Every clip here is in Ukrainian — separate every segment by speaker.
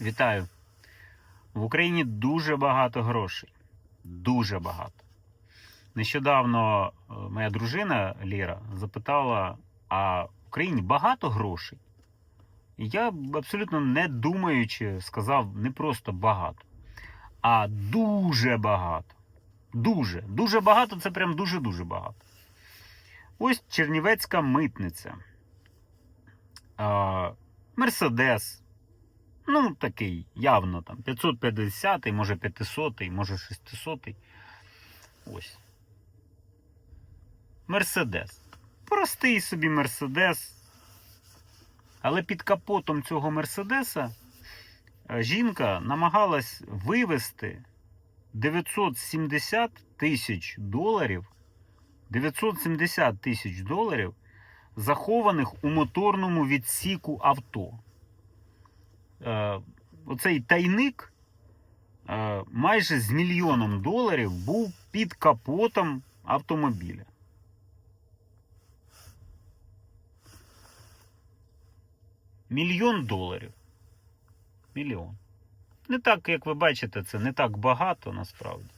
Speaker 1: Вітаю. В Україні дуже багато грошей. Дуже багато. Нещодавно е, моя дружина Ліра запитала: а в Україні багато грошей? І я абсолютно не думаючи сказав не просто багато, а дуже багато. Дуже. Дуже багато це прям дуже-дуже багато. Ось Чернівецька митниця. Мерседес. Ну, такий, явно там 550, може 500, може 600. Ось. Мерседес. Простий собі Мерседес. Але під капотом цього Мерседеса е, жінка намагалась вивести 970 тисяч доларів. 970 тисяч доларів, захованих у моторному відсіку авто. Е, оцей тайник е, майже з мільйоном доларів був під капотом автомобіля. Мільйон доларів. Мільйон. Не так, як ви бачите, це не так багато насправді.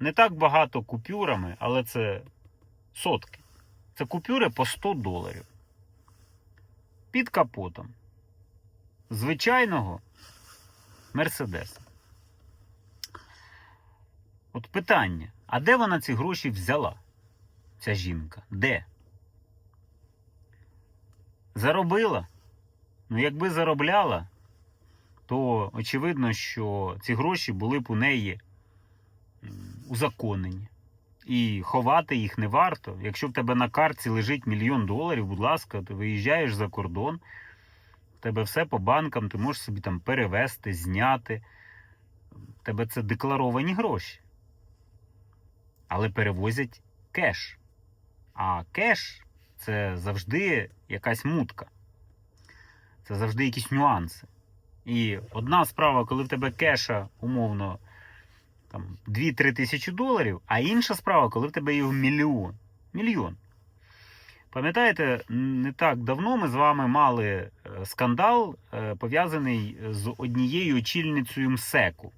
Speaker 1: Не так багато купюрами, але це сотки. Це купюри по 100 доларів. Під капотом. Звичайного Мерседеса. От питання: а де вона ці гроші взяла? Ця жінка? Де? Заробила? Ну, якби заробляла, то очевидно, що ці гроші були б у неї узаконені. І ховати їх не варто. Якщо в тебе на картці лежить мільйон доларів, будь ласка, ти виїжджаєш за кордон, в тебе все по банкам, ти можеш собі там перевести, зняти. В тебе це декларовані гроші. Але перевозять кеш. А кеш це завжди якась мутка. Це завжди якісь нюанси. І одна справа, коли в тебе кеша, умовно, там 2-3 тисячі доларів, а інша справа, коли в тебе його мільйон. Мільйон. Пам'ятаєте, не так давно ми з вами мали скандал, е, пов'язаний з однією очільницею МСЕКу.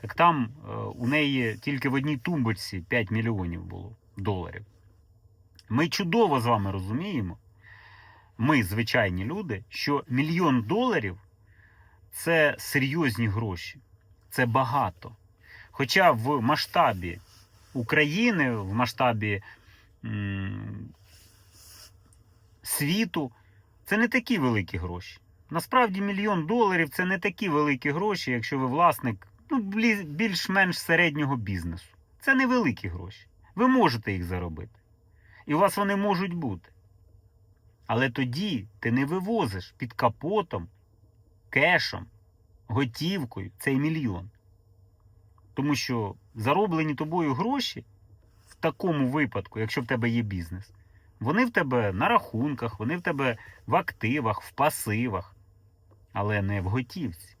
Speaker 1: Так там е, у неї тільки в одній тумбочці 5 мільйонів було доларів. Ми чудово з вами розуміємо, ми, звичайні люди, що мільйон доларів це серйозні гроші, це багато. Хоча в масштабі України, в масштабі м, світу, це не такі великі гроші. Насправді мільйон доларів це не такі великі гроші, якщо ви власник ну, більш-менш середнього бізнесу. Це невеликі гроші. Ви можете їх заробити. І у вас вони можуть бути. Але тоді ти не вивозиш під капотом, кешем, готівкою цей мільйон. Тому що зароблені тобою гроші в такому випадку, якщо в тебе є бізнес, вони в тебе на рахунках, вони в тебе в активах, в пасивах, але не в готівці.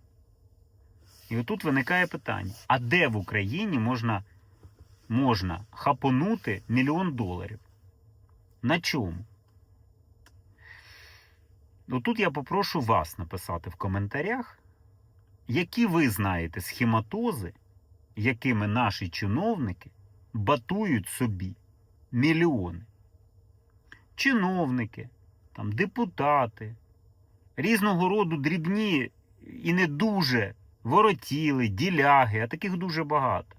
Speaker 1: І отут виникає питання: а де в Україні можна, можна хапонути мільйон доларів? На чому? Отут я попрошу вас написати в коментарях, які ви знаєте схематози, якими наші чиновники батують собі мільйони. Чиновники, там, депутати, різного роду дрібні і не дуже воротіли, діляги, а таких дуже багато.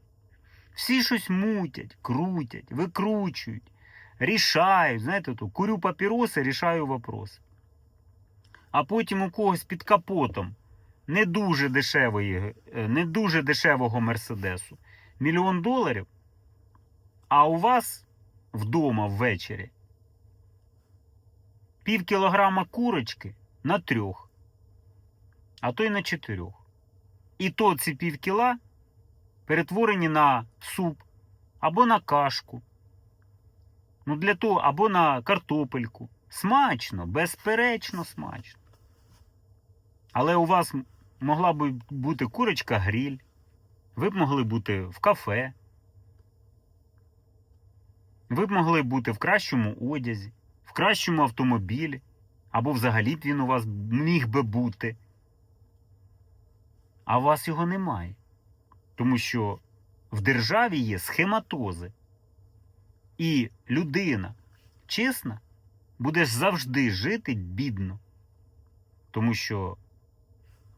Speaker 1: Всі щось мутять, крутять, викручують, рішають. Знаєте, то курю папіроси, рішаю вопроси. А потім у когось під капотом не дуже дешевої, е, не дуже дешевого Мерседесу мільйон доларів, а у вас вдома ввечері пів кілограма курочки на трьох, а то й на чотирьох. І то ці пів кіла перетворені на суп або на кашку. Ну, для того, або на картопельку. Смачно, безперечно смачно. Але у вас могла б бути курочка гриль. Ви б могли бути в кафе. Ви б могли бути в кращому одязі, в кращому автомобілі, або взагалі він у вас міг би бути. а у вас його немає. Тому що в державі є схематози. І людина чесна буде завжди жити бідно. Тому що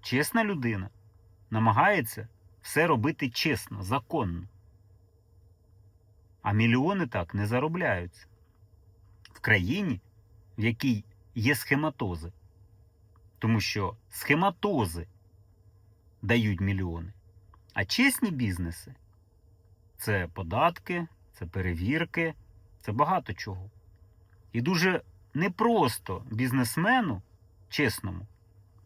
Speaker 1: чесна людина намагається все робити чесно, законно. А мільйони так не заробляються. Країні, в якій є схематози. Тому що схематози дають мільйони. А чесні бізнеси це податки, це перевірки, це багато чого. І дуже непросто бізнесмену чесному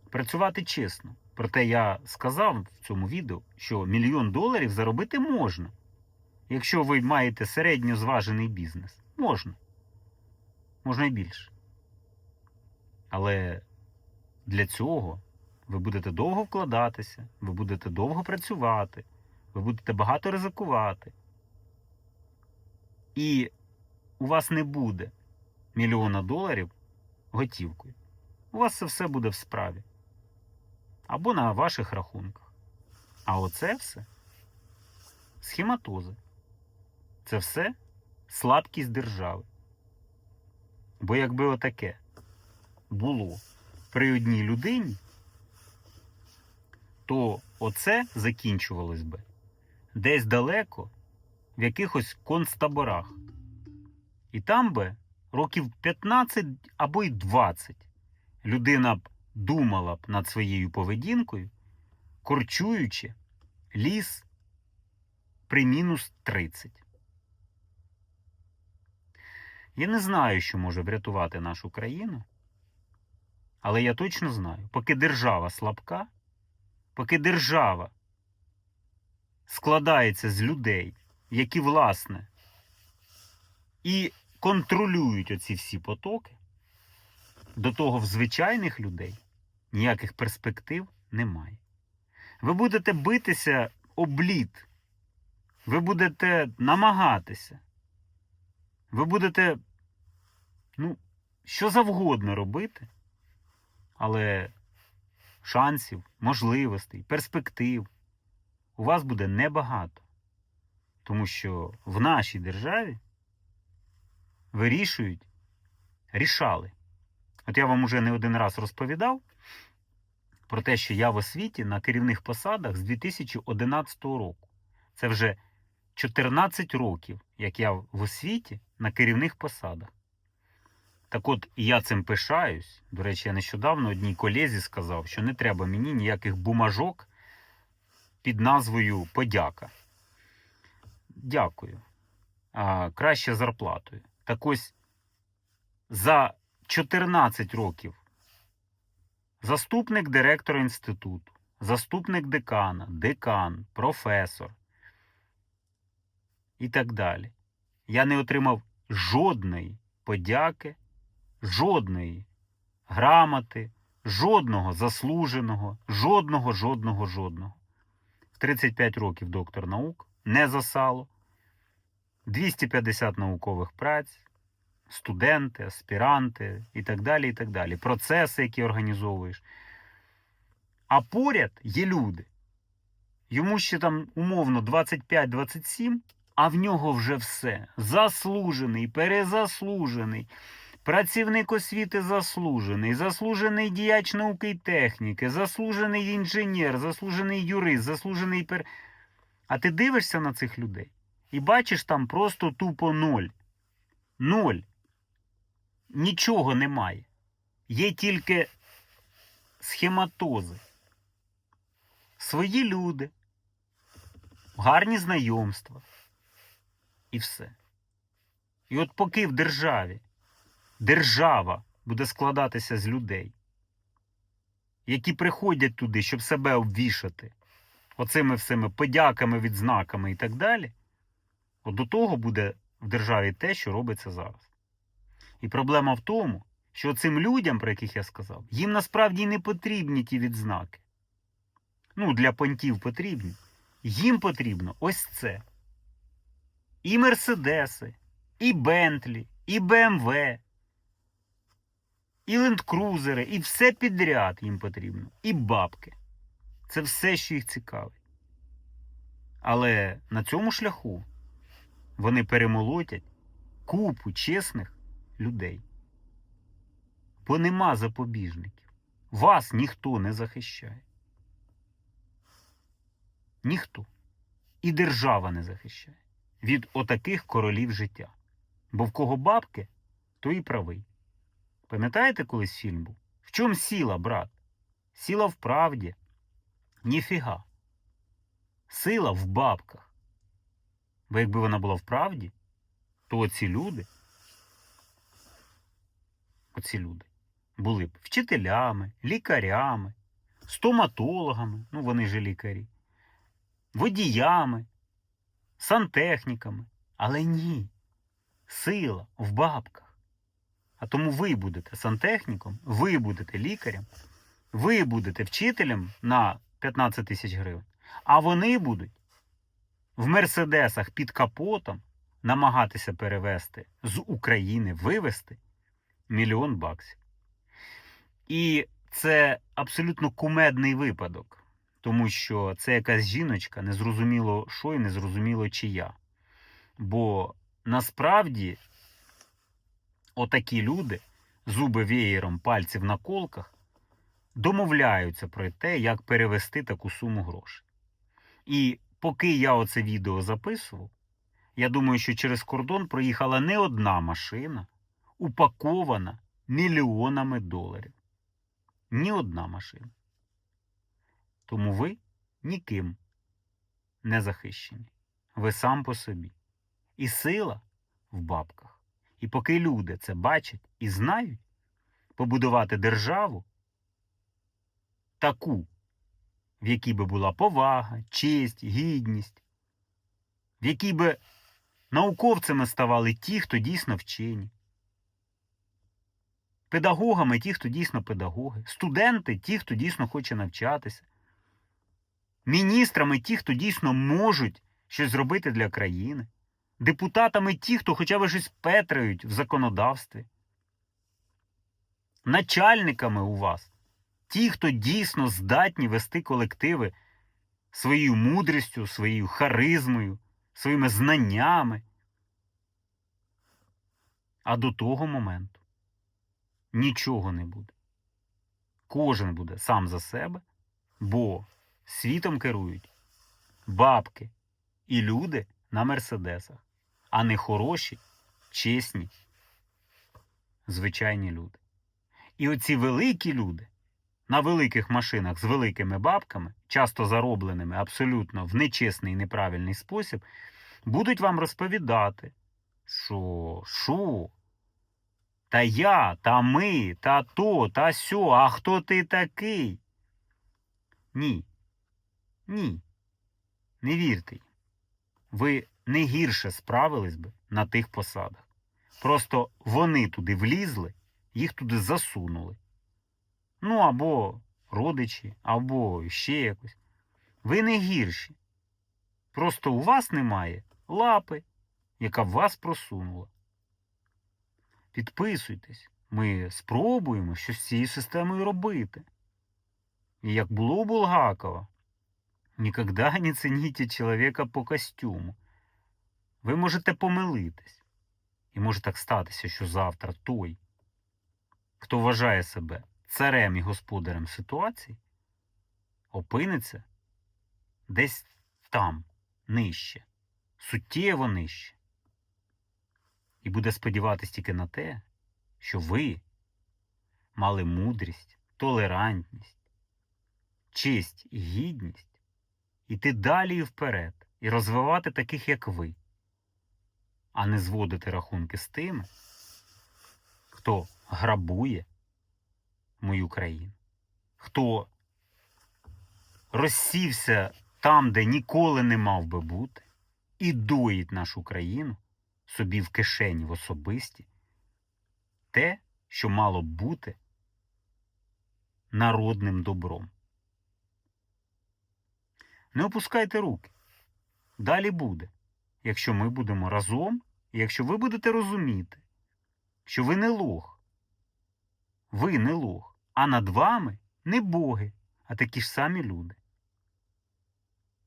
Speaker 1: працювати чесно. Проте я сказав в цьому відео, що мільйон доларів заробити можна. Якщо ви маєте середньо зважений бізнес, можна. Можна і більше. Але для цього ви будете довго вкладатися, ви будете довго працювати, ви будете багато ризикувати. І у вас не буде мільйона доларів готівкою. У вас це все буде в справі. Або на ваших рахунках. А оце все схематози. Це все слабкість держави. Бо якби отаке було при одній людині, то оце закінчувалось би десь далеко, в якихось концтаборах. І там би років 15 або й 20 людина б думала б над своєю поведінкою, корчуючи ліс при мінус 30. Я не знаю, що може врятувати нашу країну, але я точно знаю, поки держава слабка, поки держава складається з людей, які, власне, і контролюють оці всі потоки, до того в звичайних людей ніяких перспектив немає. Ви будете битися об лід, ви будете намагатися, ви будете, ну, що завгодно робити, але шансів, можливостей, перспектив у вас буде небагато. Тому що в нашій державі вирішують, рішали. От я вам уже не один раз розповідав про те, що я в освіті на керівних посадах з 2011 року. Це вже 14 років, як я в освіті на керівних посадах. Так от я цим пишаюсь. До речі, я нещодавно одній колезі сказав, що не треба мені ніяких бумажок під назвою Подяка. Дякую. А, краще зарплатою. Так ось за 14 років заступник директора інституту, заступник декана, декан, професор і так далі. Я не отримав жодної подяки, жодної грамоти, жодного заслуженого, жодного, жодного, жодного. В 35 років доктор наук, не засало, 250 наукових праць, студенти, аспіранти і так далі, і так далі. Процеси, які організовуєш. А поряд є люди. Йому ще там умовно 25-27, а в нього вже все. Заслужений, перезаслужений. Працівник освіти заслужений, заслужений діяч науки і техніки, заслужений інженер, заслужений юрист, заслужений пер. А ти дивишся на цих людей і бачиш там просто тупо ноль. Ноль. Нічого немає. Є тільки схематози. Свої люди, гарні знайомства. І все. І от поки в державі держава буде складатися з людей, які приходять туди, щоб себе обвішати оцими всіми подяками, відзнаками і так далі, от до того буде в державі те, що робиться зараз. І проблема в тому, що цим людям, про яких я сказав, їм насправді не потрібні ті відзнаки. Ну, для понтів потрібні. Їм потрібно ось це. І Мерседеси, і Бентлі, і БМВ, і лендкрузери, і все підряд їм потрібно. І бабки. Це все, що їх цікавить. Але на цьому шляху вони перемолотять купу чесних людей. Бо нема запобіжників. Вас ніхто не захищає. Ніхто. І держава не захищає від отаких королів життя. Бо в кого бабки, то і правий. Пам'ятаєте, колись фільм був? В чому сіла, брат? Сіла в правді. Ніфіга. Сила в бабках. Бо якби вона була в правді, то оці люди, оці люди були б вчителями, лікарями, стоматологами, ну вони ж лікарі, водіями, сантехніками. Але ні. Сила в бабках. А тому ви будете сантехніком, ви будете лікарем, ви будете вчителем на 15 тисяч гривень, а вони будуть в мерседесах під капотом намагатися перевести з України, вивезти мільйон баксів. І це абсолютно кумедний випадок, тому що це якась жіночка, незрозуміло що і незрозуміло чия. Бо насправді отакі люди, зуби веєром, пальців на колках, домовляються про те, як перевести таку суму грошей. І поки я оце відео записував, я думаю, що через кордон проїхала не одна машина, упакована мільйонами доларів. Ні одна машина. Тому ви ніким не захищені. Ви сам по собі. І сила в бабках. І поки люди це бачать і знають, побудувати державу таку, в якій би була повага, честь, гідність, в якій би науковцями ставали ті, хто дійсно вчені, педагогами ті, хто дійсно педагоги, студенти ті, хто дійсно хоче навчатися, міністрами ті, хто дійсно можуть щось зробити для країни, депутатами ті, хто хоча б щось петрають в законодавстві, начальниками у вас ті, хто дійсно здатні вести колективи своєю мудрістю, своєю харизмою, своїми знаннями. А до того моменту нічого не буде. Кожен буде сам за себе, бо світом керують бабки і люди на мерседесах, а не хороші, чесні, звичайні люди. І оці великі люди на великих машинах з великими бабками, часто заробленими абсолютно в нечесний і неправильний спосіб, будуть вам розповідати, що що? Та я, та ми, та то, та сьо, а хто ти такий? Ні. Ні. Не вірте. їм. Ви не гірше справились би на тих посадах. Просто вони туди влізли, їх туди засунули. Ну, або родичі, або ще якось. Ви не гірші. Просто у вас немає лапи, яка б вас просунула. Підписуйтесь, ми спробуємо щось з цією системою робити. І як було у Булгакова, ніколи не цініть чоловіка по костюму. Ви можете помилитись. І може так статися, що завтра той, хто вважає себе царем і господарем ситуації, опиниться десь там, нижче, суттєво нижче. І буде сподіватись тільки на те, що ви мали мудрість, толерантність, честь і гідність іти далі і вперед і розвивати таких, як ви, а не зводити рахунки з тими, хто грабує мою країну, хто розсівся там, де ніколи не мав би бути, і доїть нашу країну собі в кишені в особисті. Те, що мало б бути народним добром. Не опускайте руки. Далі буде, якщо ми будемо разом, і якщо ви будете розуміти, що ви не лох, ви не лох, а над вами не боги, а такі ж самі люди.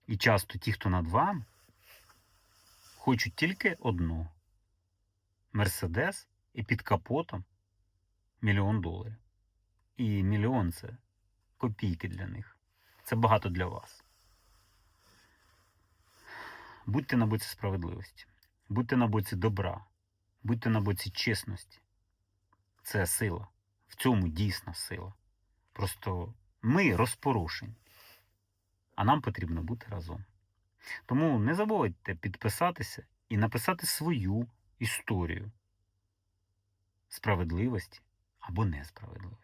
Speaker 1: І часто ті, хто над вами, хочуть тільки одного: Мерседес і під капотом мільйон доларів. І мільйон це копійки для них. Це багато для вас. Будьте на боці справедливості, будьте на боці добра, будьте на боці чесності. Це сила. В цьому дійсна сила. Просто ми розпорушені, а нам потрібно бути разом. Тому не забувайте підписатися і написати свою історію справедливості або несправедливості.